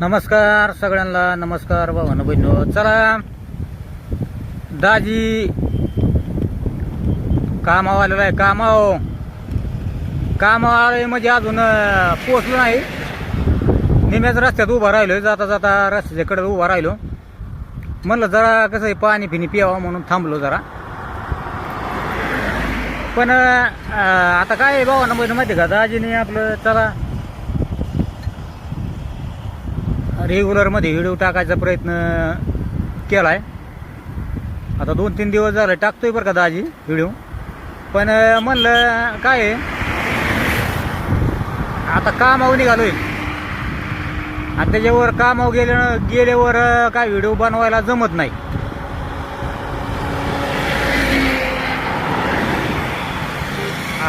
नमस्कार सगळ्यांना नमस्कार भावानं बहिणो चला. दाजी. कामाव आलेला आहे कामाव कामावर आले म्हणजे अजून पोचलो नाही. निम्याच रस्त्यात उभा राहिलो जाता जाता रस्त्याच्या कडे उभा राहिलो. म्हणलं जरा कसं आहे पाणी फिनी पियावं म्हणून थांबलो जरा. पण आता काय आहे भावानं बहिणं माहिती आहे का? दाजीने आपलं चला. रेग्युलरमध्ये व्हिडिओ टाकायचा प्रयत्न केला आहे आता दोन तीन दिवस झालं टाकतोय बरं का दाजी व्हिडिओ पण म्हणलं काय आहे, आता कामावर निघालोय. आणि त्याच्यावर कामावर गेल्या गेल्यावर काय व्हिडिओ बनवायला जमत नाही.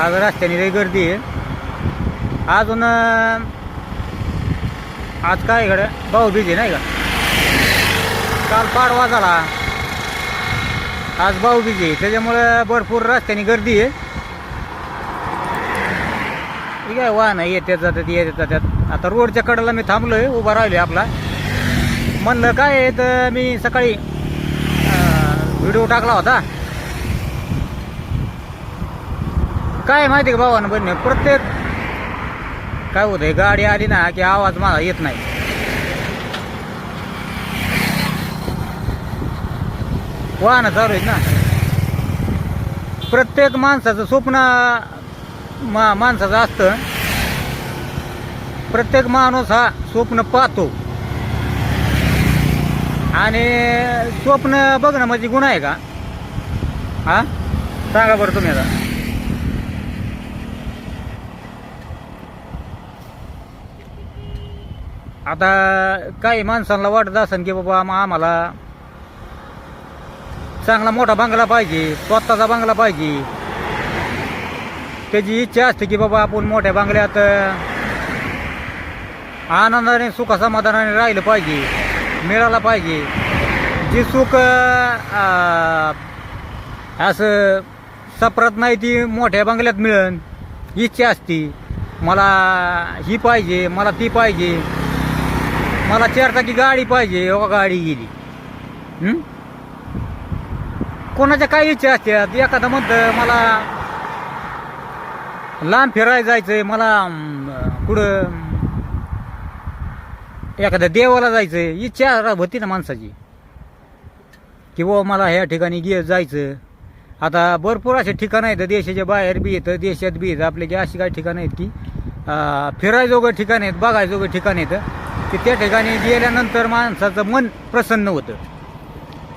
आज रस्त्याने लई गर्दी आहे. अजून आज काय इकडे? भाऊ बिझी नाही का? काल पाडवा झाला. आज भाऊ बिझी त्याच्यामुळे भरपूर रस्त्याने गर्दी आहे. ठीक आहे वाहन येतात जातात येतात जातात आता रोडच्या कडेला मी थांबलोय उभा राहिलोय आपला. म्हणलं काय आहे तर मी सकाळी व्हिडिओ टाकला होता. काय माहिती का भावानं बहिणी प्रत्येक काय होतंय? गाडी आली ना की आवाज माझा येत नाही. वाहनं चालू आहेत ना? प्रत्येक माणसाचं स्वप्न मा माणसाचं असतं. प्रत्येक माणूस हा स्वप्न पाहतो. आणि स्वप्न बघणं म्हणजे गुन्हा आहे का? हा? सांगा बरं तुम्ही आता. आता काही माणसांना वाटत असेल की बाबा आम्हाला चांगला मोठा बंगला पाहिजे स्वतःचा बंगला पाहिजे. त्याची इच्छा असते की बाबा आपण मोठ्या बंगल्यात आनंदाने सुखसमाधानाने राहिलं पाहिजे मिळालं पाहिजे. जी सुख असं सपरत नाही ती मोठ्या बंगल्यात मिळन इच्छा असती. मला ही पाहिजे मला ती पाहिजे. मला चारचाकी गाडी पाहिजे हो गाडी गेली. कोणाच्या काय इच्छा असतात? एखादा म्हणतं मला लांब फिरायला जायचंय मला कुठं एखाद्या देवाला जायचंय. इच्छा होती ना माणसाची. की बाबा मला ह्या ठिकाणी गे जायचं. आता भरपूर असे ठिकाणं आहेत देशाच्या बाहेर बी येतं देशात बी येतं आपले की अशी काही ठिकाणं आहेत की फिरायजोगं ठिकाण आहेत बघायजोगं ठिकाण येतं की त्या ठिकाणी गेल्यानंतर माणसाचं मन प्रसन्न होतं.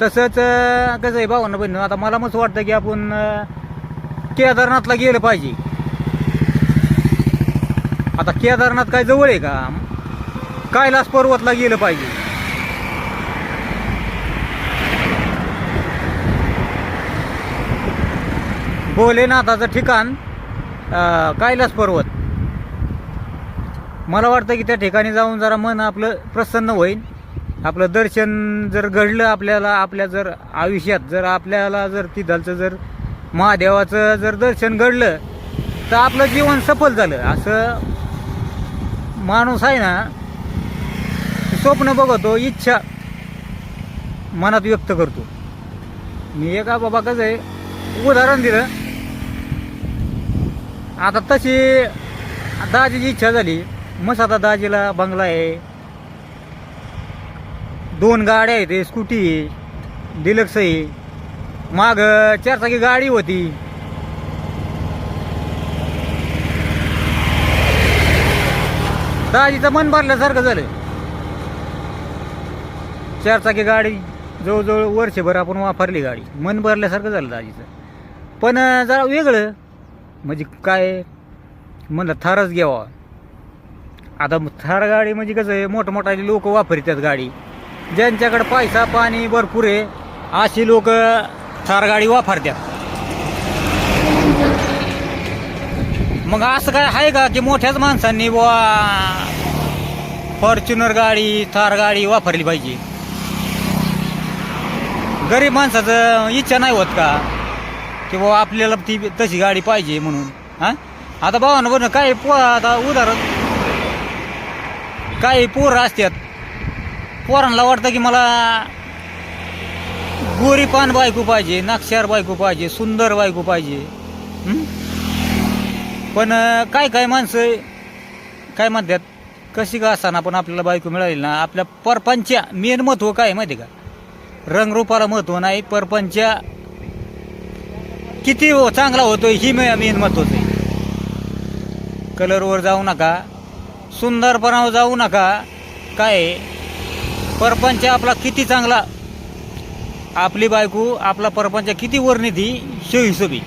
तसंच कसं आहे भावना बहिण आता मला मस्त वाटतं की आपण केदारनाथला गेलं पाहिजे. आता केदारनाथ काय जवळ आहे का? कैलास पर्वतला गेलं पाहिजे. भोलेनाथाचं ठिकाण कैलास पर्वत. मला वाटतं की त्या ठिकाणी जाऊन जरा मन आपलं प्रसन्न होईल. आपलं दर्शन जर घडलं आपल्याला आपल्या जर आयुष्यात जर आपल्याला जर तिथलचं जर महादेवाचं जर दर्शन घडलं तर आपलं जीवन सफल झालं. असं माणूस आहे ना स्वप्न बघतो इच्छा मनात व्यक्त करतो. मी एका बाबा कसं आहे. उदाहरण दिलं. आता तशी दाजीची इच्छा झाली. मस्त आता दाजीला बंगला आहे. दोन गाड्या आहेत स्कूटी आहे डिलक्स आहे. माग चारचाकी गाडी होती. दाजीचं मन भरल्यासारखं झालं चारचाकी गाडी जवळजवळ वर्षभर आपण वापरली गाडी. मन भरल्यासारखं झालं दाजीचं. पण जरा वेगळं. म्हणजे काय? म्हणलं थारच घ्यावा. आता थार गाडी म्हणजे कसं आहे मोठमोठाले लोक वापरतात गाडी. ज्यांच्याकडे पैसा पाणी भरपूर आहे अशी लोक थार गाडी वापरतात. मग असं काय आहे का की मोठ्याच माणसांनी बुवा फॉर्च्युनर गाडी थार गाडी वापरली पाहिजे? गरीब माणसाचं इच्छा नाही होत का? की बाबा आपल्याला ती तशी गाडी पाहिजे म्हणून हा? आता भावानं बरं काय पो आता उदाहरण काही पोरं असतात. पोरांना वाटतं की मला गोरीपान बायको पाहिजे नक्षार बायको पाहिजे सुंदर बायको पाहिजे. पण काय काय माणसं काय म्हणतात कशी का असताना पण आपल्याला बायको मिळाली ना आपल्या परपंच्या मेन महत्त्व काय आहे माहिती आहे का? रंगरूपाला महत्त्व नाही परपंच्या किती हो चांगला होतो ही मेन महत्वाचं आहे. कलरवर जाऊ नका. सुंदरपणावर जाऊ नका. काय? परपंच आपला किती चांगला? आपली बायको आपला परपंच किती वर्णिती शो हिशोबी.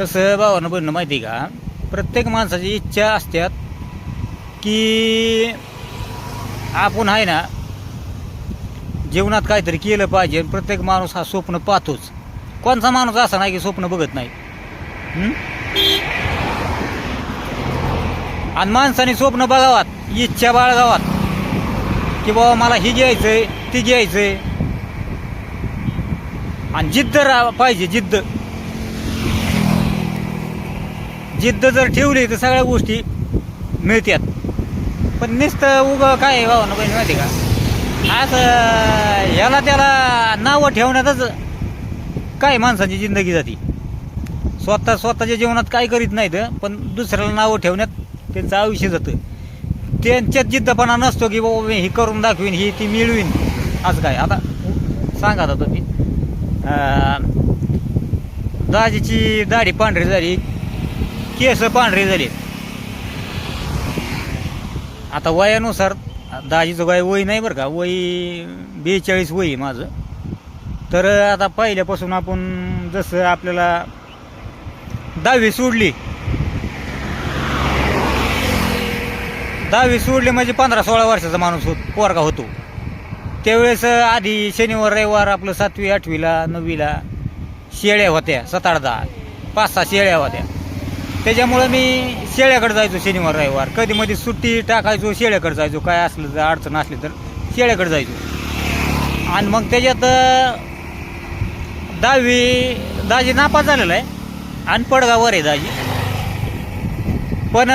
तसं भावानं बनणं माहिती आहे का? प्रत्येक माणसाची इच्छा असतात की आपण आहे ना जीवनात काहीतरी केलं पाहिजे प्रत्येक माणूस हा स्वप्न पाहतोच. कोणता माणूस असा नाही की स्वप्न बघत नाही हं? आणि माणसाने स्वप्न बघावात इच्छा बाळगावात की बाबा मला ही घ्यायचंय ती घ्यायचंय. आणि जिद्द राहा पाहिजे जिद्द. जिद्द जर ठेवली तर सगळ्या गोष्टी मिळतात पण नुसतं उगं काय आहे ना बहिणी माहिती का? असं ह्याला त्याला नावं ठेवण्यातच काय माणसाची जिंदगी जाती? स्वतः स्वतःच्या जीवनात काय करीत नाहीत पण दुसऱ्याला नावं ठेवण्यात त्यांचं आयुष्य जातं त्यांच्यात जिद्दपणा नसतो की बाबा मी हे करून दाखवीन ही ती मिळवीन. असं काय? आता सांगा आता तुम्ही. दाजीची दाढी पांढरी झाली केस पांढरी झाली. आता वयानुसार दाजीचं वय वय नाही बरं का? वय बेचाळीस वय आहे माझं. तर आता पहिल्यापासून आपण जसं आपल्याला दहावी सोडली दहावी सोडली म्हणजे पंधरा सोळा वर्षाचा माणूस होत पोरगा होतो. त्यावेळेस आधी शनिवार रविवार आपलं सातवी आठवीला नववीला शेळ्या होत्या सात आठ दहा पाच सहा शेळ्या होत्या. त्याच्यामुळं मी शेळ्याकडे जायचो शनिवार रविवार. कधी मध्ये सुट्टी टाकायचो शेळ्याकडे जायचो. काय असलं तर अडचण असली तर शेळ्याकडे जायचो. आणि मग त्याच्यात दहावी दाजी नापास झालेला आहे. आणि पडगावर आहे दाजी पण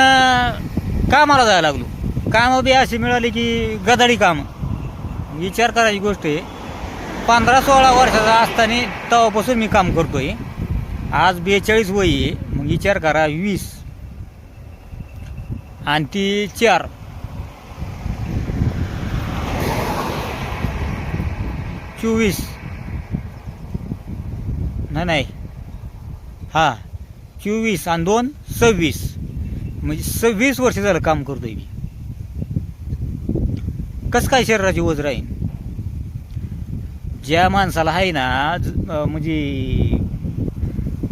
कामाला जायला लागलो. कामं बी अशी मिळाली की गदाडी कामं. विचार करायची गोष्ट आहे. पंधरा सोळा वर्षाचा असताना तेव्हापासून मी काम करतो आहे आज बेचाळीस वय आहे. मग विचार करा वीस. आणि ती चार. चोवीस. नाही नाही. चोवीस आणि दोन सव्वीस. म्हणजे सव्वीस वर्ष झालं काम करतोय मी. कसं काय शरीराची वज राहील ज्या माणसाला आहे ना म्हणजे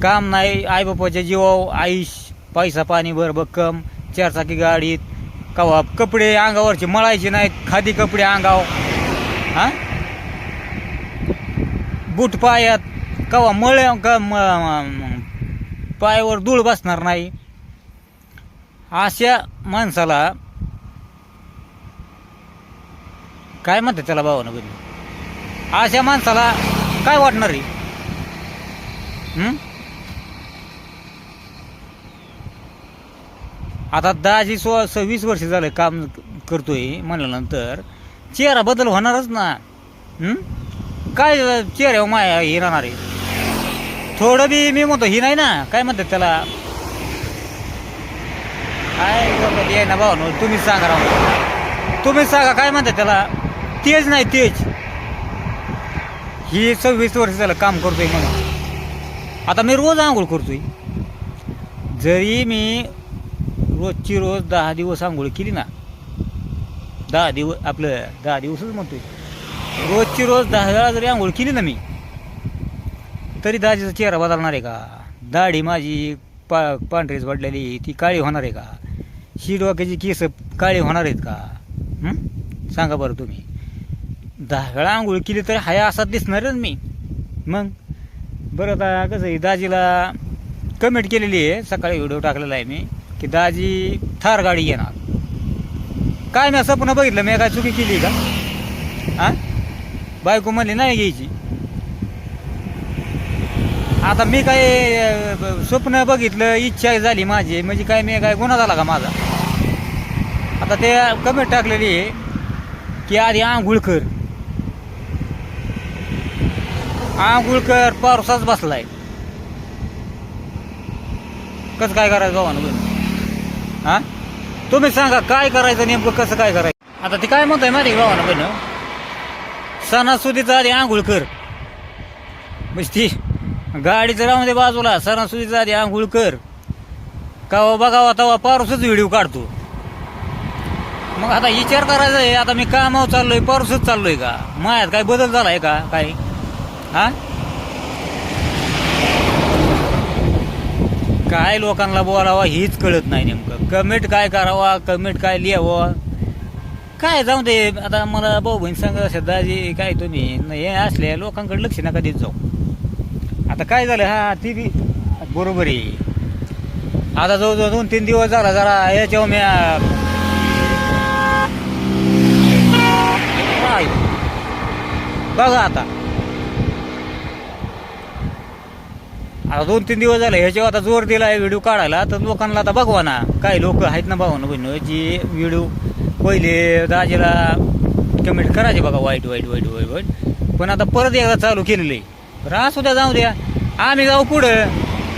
काम नाही आई बापाच्या जीवाव आईश पैसा पाणी भर भक्कम चारचाकी गाडीत कवा कपडे अंगावरचे मळायचे नाहीत खादी कपडे अंगाव हा? बूट पायात कवा मळ म- पायावर धूळ बसणार नाही. अशा माणसाला काय म्हणतात त्याला भावानं बघ. अशा माणसाला काय वाटणार रे आता दहाची सो सव्वीस वर्ष झालं काम करतोय म्हणल्यानंतर चेहरा बदल होणारच ना. काय चेहऱ्यावर माया हे राहणार आहे? थोडं बी मी म्हणतो ही नाही ना. काय म्हणतात त्याला? काय ये आहे ना भाऊ तुम्हीच सांगा राव. तुम्हीच सांगा काय म्हणता त्याला? तेज नाही तेज. ही सव्वीस वर्ष झालं काम करतोय म्हणून. आता मी रोज आंघोळ करतोय. जरी मी रोजची रोज दहा दिवस आंघोळ केली ना दहा दिवस आपलं दहा दिवसच म्हणतोय. रोजची रोज दहा वेळा जरी आंघोळ केली ना मी तरी दाजीचा चेहरा बदलणार आहे का? दाढी माझी पा पांढरीच वाढलेली ती काळी होणार आहे का? ही डोक्याची केस काळी होणार आहेत का? सांगा बरं तुम्ही. दहा वेळा आंघोळ केली तर हाया असा दिसणारच मी. मग? बरं आता कसं आहे दाजीला कमेंट केलेली आहे सकाळी व्हिडिओ टाकलेला आहे मी की दाजी थार गाडी घेणार. काय मी स्वप्न बघितलं मी काय चुकी केली का? हां? बायको म्हणली नाही घ्यायची. आता मी काय अं, स्वप्न बघितलं इच्छा झाली माझी म्हणजे काय मी काय गुन्हा झाला का माझा? आता ते कमेंट टाकलेली आहे की आधी आंघोळ कर. आंघोळ कर पावसाच बसलाय. कसं काय करायचं भावानं बहिण हा? तुम्ही सांगा काय करायचं नेमकं कसं काय करायचं? आता ते काय म्हणताय माहिती आहे का भावानं बहिण सणासुदीचा आधी आंघोळ कर. म्हणजे ती गाडीचं राहून दे बाजूला सणासुदीचा आधी आंघोळ कर. कावा बघावा तवा पारूसच व्हिडिओ काढतो. मग आता विचार करायचा आहे आता मी कामावर चाललोय पारूसच चाललोय का? मायात काय बदल झालाय का? काय? हा? काय लोकांना बोलावा हीच कळत नाही नेमकं. कमेंट काय करावा कमेंट काय लिहावं? काय जाऊ दे आता मला भाऊ बहीण सांगा दाजी काय तुम्ही? हे असले लोकांकडे लक्ष नका देत जाऊ. आता काय झालं? हा ती बी बरोबर आहे. आता जवळजवळ दोन तीन दिवस झाला जरा याच्यावर मी बघा आता. आता दोन तीन दिवस झाले ह्याच्यावर आता जोर दिला आहे व्हिडिओ काढायला तर लोकांना आता बघवा ना. काही लोक आहेत ना भाऊ बहिण जी व्हिडिओ पहिले दाजीला कमेंट करायचे बघा वाईट वाईट वाईट वाईट वाईट. पण आता परत एकदा चालू केलेलं आहे. तर सुद्धा जाऊ द्या. आम्ही जाऊ पुढं.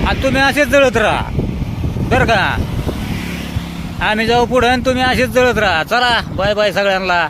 आणि तुम्ही असेच जळत राहा. बरं का? आम्ही जाऊ पुढं आणि तुम्ही असेच जळत राहा. चला बाय बाय सगळ्यांना.